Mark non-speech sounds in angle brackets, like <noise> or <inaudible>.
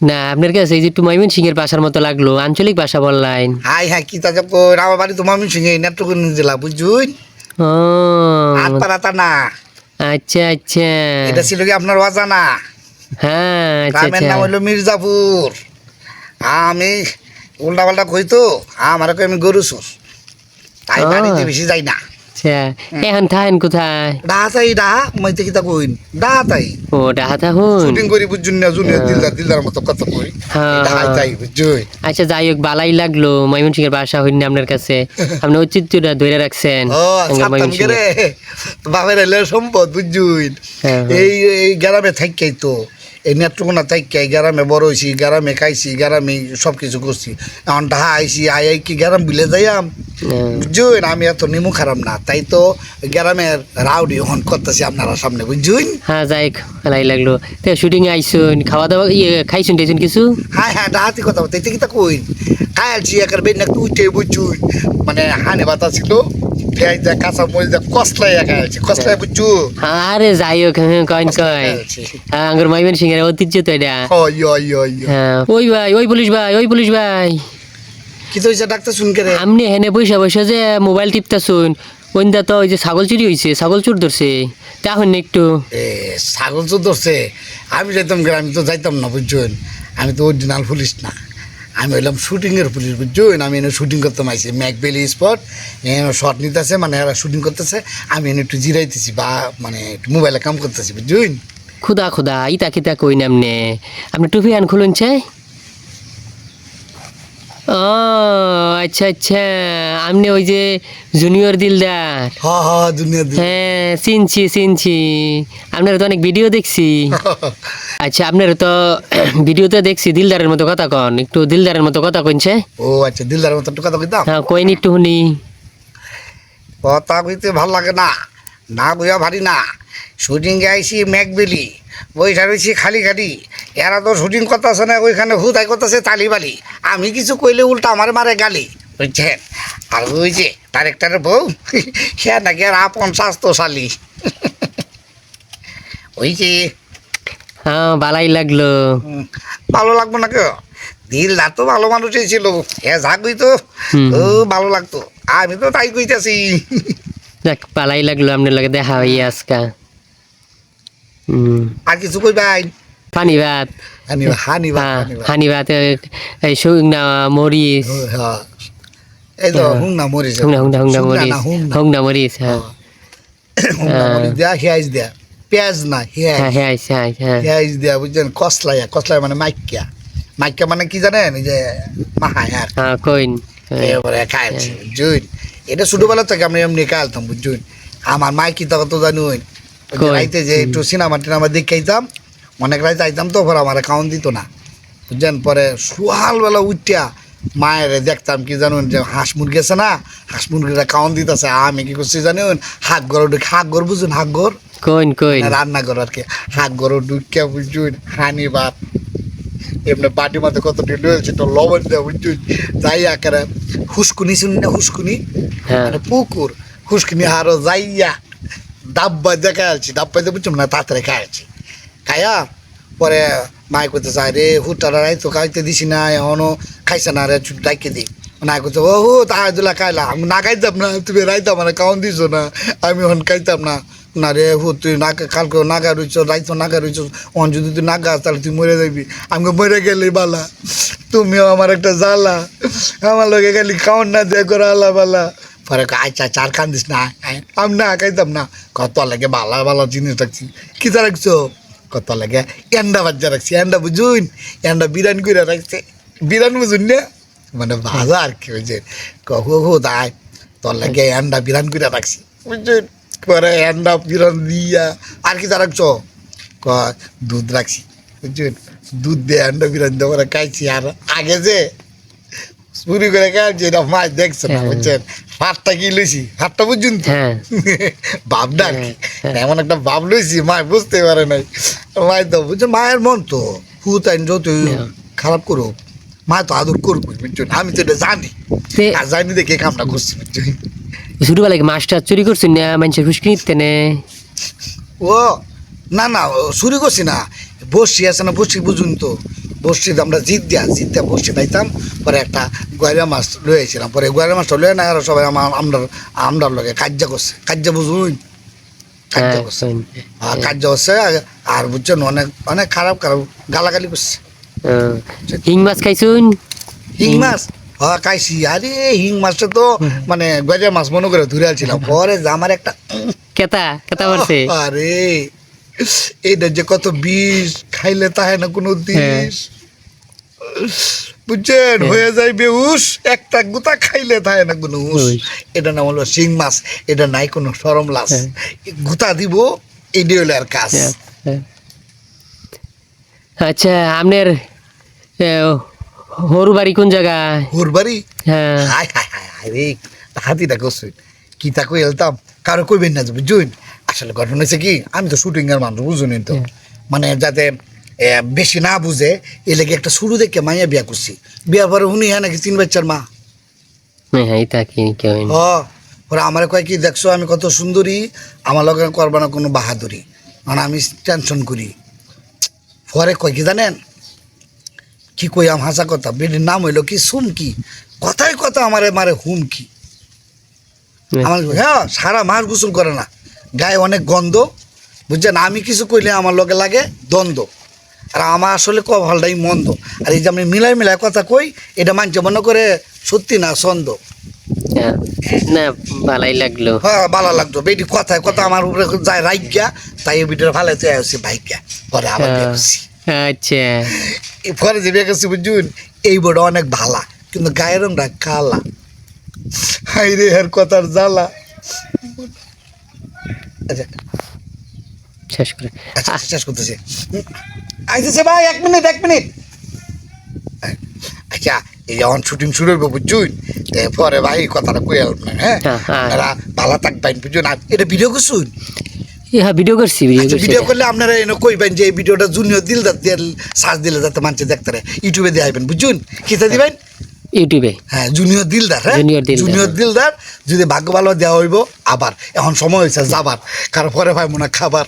না আপনার কাছে এই যে একটু ময়মন সিং এর ভাষার মতো লাগল আঞ্চলিক ভাষা বললেন হাই হাই কি তা যাব আমার বাড়ি তো মামি সঙ্গে নেট্রকন জেলা বুঝুন ও। হাত পারাতা না। আচ্ছা আচ্ছা। এটা ছিল কি আপনার অজানা? হ্যাঁ আচ্ছা আচ্ছা। নাম হলো মির্জাপুর। আমি উল্টা পাল্টা কই তো? আমার কই আমি গরু সুর তাই বাড়িতে বেশি যাই না। আচ্ছা এখন থাকেন কোথায়? ডাহা ডাহা মাইতে কিতা কইন ডাহা তাই ও ডাহা থাকুন শুটিং করি বুঝুন না জুনিয়র দিলদার দিলদার মতো কত কই। হ্যাঁ, হ্যাঁ। তাই বুঝুই। আচ্ছা যাই হোক বালাই লাগল। ময়মন সিং এর ভাষা হইনি আপনার কাছে? <laughs> আপনি ঐতিহ্যটা ধরে রাখছেন। ও আঙ্গার ছাড়তাম ময়মনসিংহের। রে। বাপের এলে সম্পদ হ্যাঁ, হ্যাঁ। এই এই গ্রামে থাকাই তো। এই নেত্রকোনা থাকাই গ্রামে বড় হয়েছি গ্রামে খাইছি গ্রামে সব কিছু করছি। এখন ঢাহা আইছি আই আই কি গ্রাম বিলে যাইয়াম? হ্যাঁ। বুঝুন আমি এত নিমু খারাপ না তাই তো গ্রামের রাউডি হন করতেছি আপনারা সামনে বুঝুন হ্যাঁ যাই ভালাই লাগল। তো শুটিং আইসুন খাওয়া দাওয়া ইয়ে খাইছুন টাইছুন কিছু? হ্যাঁ হ্যাঁ ডাহাতি কথা বলতে কি তা কইন? খাইছি একার বেন একটু উঠে বুঝুন মানে হানে বাতা ছিল। পেঁয়াজ দেয় কাঁচা মরিচ কসলাই একা আছে কসলাই বুঝু আরে যাই হোক হ্যাঁ, কইন কই। হ্যাঁ আঙ্গুর ময়মন সিং ঐতিহ্য তো এটা। ওই ওই ওই ওই। ভাই ওই পুলিশ ভাই ওই পুলিশ ভাই। কি তো হয়েছে ডাক্তার শুন হেনে যে মোবাইল টিপতাছুন ওইন্দা তো ওই যে ছাগল চুরি হয়েছে ছাগল চুর ধরছে। না একটু। এ ছাগল তো ধরছে? আমি যাইতাম গ্রামে তো যাইতাম না বুঝছেন? আমি তো অরিজিনাল পুলিশ না। আমি হইলাম শুটিংয়ের পুলিশ বুঝছেন আমি এনে শুটিং করতে মাইছি। ম্যাকবেলি স্পট এনে শট নিতেছে মানে এরা শুটিং করতেছে। আমি এনে একটু জিরাইতেছি, বা মানে একটু মোবাইলে কাম করতেছি বুঝছেন খুদা খুদা, ইতা কিতা কই নামনে আপনি টুপি আন খুলুন চাই। ও আচ্ছা আচ্ছা। আপনি ওই যে জুনিয়র দিলদার। হ হ দুনিয়া দুনিয়া হ্যাঁ চিনছি চিনছি। আপনার তো অনেক ভিডিও দেখছি। <laughs> আচ্ছা আপনার তো <clears throat> ভিডিওতে দেখছি দিলদারের মতো কথা কন। একটু দিলদারের মতো কথা কইছে ও আচ্ছা দিলদার মতো কথা কইতাম? হ্যাঁ কইন একটু শুনি কথা কইতে ভালো লাগে না। না বুঝা ভারি না। শুটিংয়ে আইসি ম্যাকবেলি বইটা রয়েছি খালি খালি। এরা তো শুটিং করতেছে না ওইখানে হুদাই করতেছে তালি বালি। আমি কিছু কইলে উল্টা আমার মারে গালি বুঝছেন? আর ওই যে ডাইরেক্টরের বউ <laughs> সে নাকি আর আপন স্বাস্থ্যশালী। <laughs> ওই যে হ্যাঁ ভালাই লাগল। ভালো লাগবো না কেউ? দিলদার তো ভালো মানুষই ছিল এ যা কইতো। ও ভালো লাগতো। আমি তো তাই কইতাছি। <laughs> দেখ ভালাই লাগল আপনার লগে দেখা হইয়া আজকা। আর কিছু কই ভাই? পানি ভাত। হানি হানি হ্যাঁ হানি ভাত। এই শুকনা মরিচ। হ্যাঁ এই তো হ্যাঁ। হুং না মরিস হুংনা হুংনা হুংনা মরিচ না হুং না হুংনা মরিচ হ্যাঁ। না মরিচ দেয়া হেয়াজ দেয়া। পেঁয়াজ না হেয়াজ হ্যাঁ হ্যাঁ হ্যাঁ। হ্যাঁ দেয়া বুঝছেন? কসলাইয়া কসলাইয়া মানে মাইকিয়া মাইকিয়া মানে কি জানেন? যে মাহায় আর হ্যাঁ কইন এবারে খাইছি বুঝুন এটা ছোটবেলা থেকে আমি এমনি খাইতাম বুঝুন আমার মাইকি তখন তো জানুন? রাইতে যে একটু সিনেমা টিনেমা দেখে আইতাম অনেক রাইতে আইতাম তো পরে আমার খাওয়ান দিত না। বুঝছেন? পরে সকালবেলা উঠিয়া মায়ের দেখতাম কি জানুন যে হাঁস মুরগি আছে না হাঁস মুরগিটা খাওয়ান দিতেছে। আমি কি করছি জানুন? হাঁক গরু ঢুকে হাঁক গরু বুঝুন হাঁক গর? কইন কইন। রান্না করো আর কি। হাঁক গরু ঢুকিয়া বুঝুন হানি ভাত। এমনি বাটি মাঝে কত ঢিল হয়েছে তো লবণ দেওয়া বুঝুন যাই আকারে হুসকুনি শুনি না হুসকুনি? হ্যাঁ। পুকুর। হুসকুনি আরও যাইয়া ডাব্বা দিয়ে খাইছি ডাব্বা দিয়ে বুঝছ না, তাড়াতাড়ি খাইছি খাইয়া পরে মাই করতে চাই রে হুটারা রাই তো, খাইতে দিছি না, এখনও খাইছে না রে ডাইকে দিই না করতে ও হো তাহাই দিলা খাইলা, আমি না খাইতাম না, তুমি রাইতাম না, কাউন দিছো না, আমি এখন খাইতাম না। না রে, হু, তুই না কালকে নাগা রইছ, রাইতো নাগা রইছ, অন যদি তুই নাগা তাহলে তুই মরে যাবি আমি মরে গেলি বালা, তুমিও আমার একটা জ্বালা, আমার লোকে গেলি খাওয়ান না দিয়ে করে আল্লাহ বালা। পরে আচ্ছা চার খান দিস না। আমি না খাইতাম না। কত লাগে ভালো ভালো জিনিস রাখছি। কি যা রাখছো? কত লাগে এন্ডা বাজ্জা রাখছি এন্ডা বুঝুন এন্ডা বিরিয়ানি করে রাখছে। বিরিয়ানি বুঝুন না? মানে ভাজা আর কি বুঝছে কহু হো তাই তোর লাগে এন্ডা বিরান করে রাখছি বুঝছেন পরে এন্ডা বিরান দিয়া আর কি তা রাখছো? ক দুধ রাখছি বুঝছেন দুধ দিয়ে এন্ডা বিরান দিয়ে পরে খাইছি আর আগে যে চুরি করে খাইছি এটা মাছ দেখছে না হ্যাঁ। বুঝছেন? হাতটা কি লইছি? হাতটা বুঝছেন তো হ্যাঁ। <laughs> আর কি হ্যাঁ। এমন একটা ভাব লইছি মা বুঝতে পারে নাই। মায় তো বুঝছ মায়ের মন তো হুত আইন যত হ্যাঁ। খারাপ করো মা তো আদর করব বুঝছ আমি তো এটা জানি। আর জানি দেখে কামটা করছি বুঝছ। ছোটবেলায় মাছটা চুরি করছেন না? মানুষের ফুসকি নিতে নে? ও না না চুরি করছি না। বসি আছে না বসি বুঝুন তো বসছি আমরা জিত দিয়া জিত দিয়া বসছি পাইতাম পরে একটা গয়রা মাছ লইয়েছিলাম পরে গয়রা মাছটা লয়ে না আর সবাই আমার আমরা আমরা লগে কাজ্যা করছে। কাজ্যা বুঝুন কাজ্যা করছে। আর কাজ্যা করছে আর- আর বুঝছেন অনেক অনেক খারাপ খারাপ গালাগালি করছে। হিং মাছ খাইছুন? হিং মাছ? হ্যাঁ খাইছি। আরে হিং মাছটা তো মানে গজা মাছ মনে করে ধরে আছিলাম পরে যে আমার একটা কেতা কেতা মারছে? আরে এইটা যে কত বিষ খাইলে তাহে না কোনো দিস। বুঝছেন? হয়ে। যায় বেউস একটা গুতা খাইলে তাহে না কোনো। এটা নাম হলো শিং মাছ এটা নাই কোনো সরম লাস হ্যাঁ। গুতা দিব এটি হলো আর কাজ। হ্যাঁ, হ্যাঁ। আচ্ছা আপনার হরু বাড়ি কোন জায়গায় ওর বাড়ি? হ্যাঁ। হাই হাই হাই হাই রে হাতিটা করছুন কি তা কই এলতাম? কারও কইবেন না বুঝুন? আসলে ঘটনা হয়েছে কি আমি তো শুটিং এর মানুষ বুঝুন তো। হ্যাঁ। মানে যাতে বেশি না বুঝে এ লেগে একটা শুরু দেখে মাইয়া বিয়া করছি। বিয়ার পরে উনি হ্যাঁ নাকি তিন বাচ্চার মা। হ্যাঁ এটা কি কেউ হ ওরা আমার কয় কি দেখছ আমি কত সুন্দরী আমার লগে করবা না কোনো বাহাদুরি। মানে আমি টেনশন করি। পরে কয় কি জানেন? কি কই আম হাসা কথা? বেটির নাম হইল কি সুমকি। কথাই কথা আমারে মারে হুমকি। আমার হ্যাঁ সারা মাস গোসল করে না। গায়ে অনেক গন্ধ বুঝছেন? আমি কিছু কইলে আমার লগে লাগে দ্বন্দ্ব। আর আমার আসলে কভালটাই মন্দ। আর এই যে আমি মিলাই মিলাই কথা কই এটা মানছে মনে করে সত্যি না ছন্দ? হ্যাঁ। না ভালাই লাগল। হ্যাঁ ভালো বেটি কথায় কথা আমার উপরে যায় তাই এই ভিডিও ভালো চেয়ে আসছি ভাইগা পরে আবার আচ্ছা। পরে যে বিয়ে বুঝুন এই বড় অনেক ভালা কিন্তু গায়ের রংটা কালা। হাই রে কথার জ্বালা। আচ্ছা শেষ করে। শেষ করতেছে। আইতেছে ভাই এক মিনিট এক মিনিট। আচ্ছা এই যখন শুটিং শুরু হইব বুঝছুন পরে ভাই কথাটা কই আলাম না হ্যাঁ? হ্যাঁ, হ্যাঁ। আপনারা ভালো থাকবেন বুঝুন এটা ভিডিও করছুন হ্যাঁ ভিডিও করছি ভিডিও ভিডিও করলে আপনারা এনে কইবেন যে এই ভিডিওটা জুনিয়র দিয়ে সার্চ দিলে যাতে মানুষ দেখতে ইউটিউবে দিয়ে আইবেন বুঝুন কিতা দিবেন? ইউটিউবে। হ্যাঁ জুনিয়র দিলদার হ্যাঁ? জুনিয়র দিলদার। জুনিয়র দিলদার যদি ভাগ্য ভালো দেওয়া হইব আবার। এখন সময় হয়েছে যাবার। কারও পরে ভাই মনে হয় খাবার।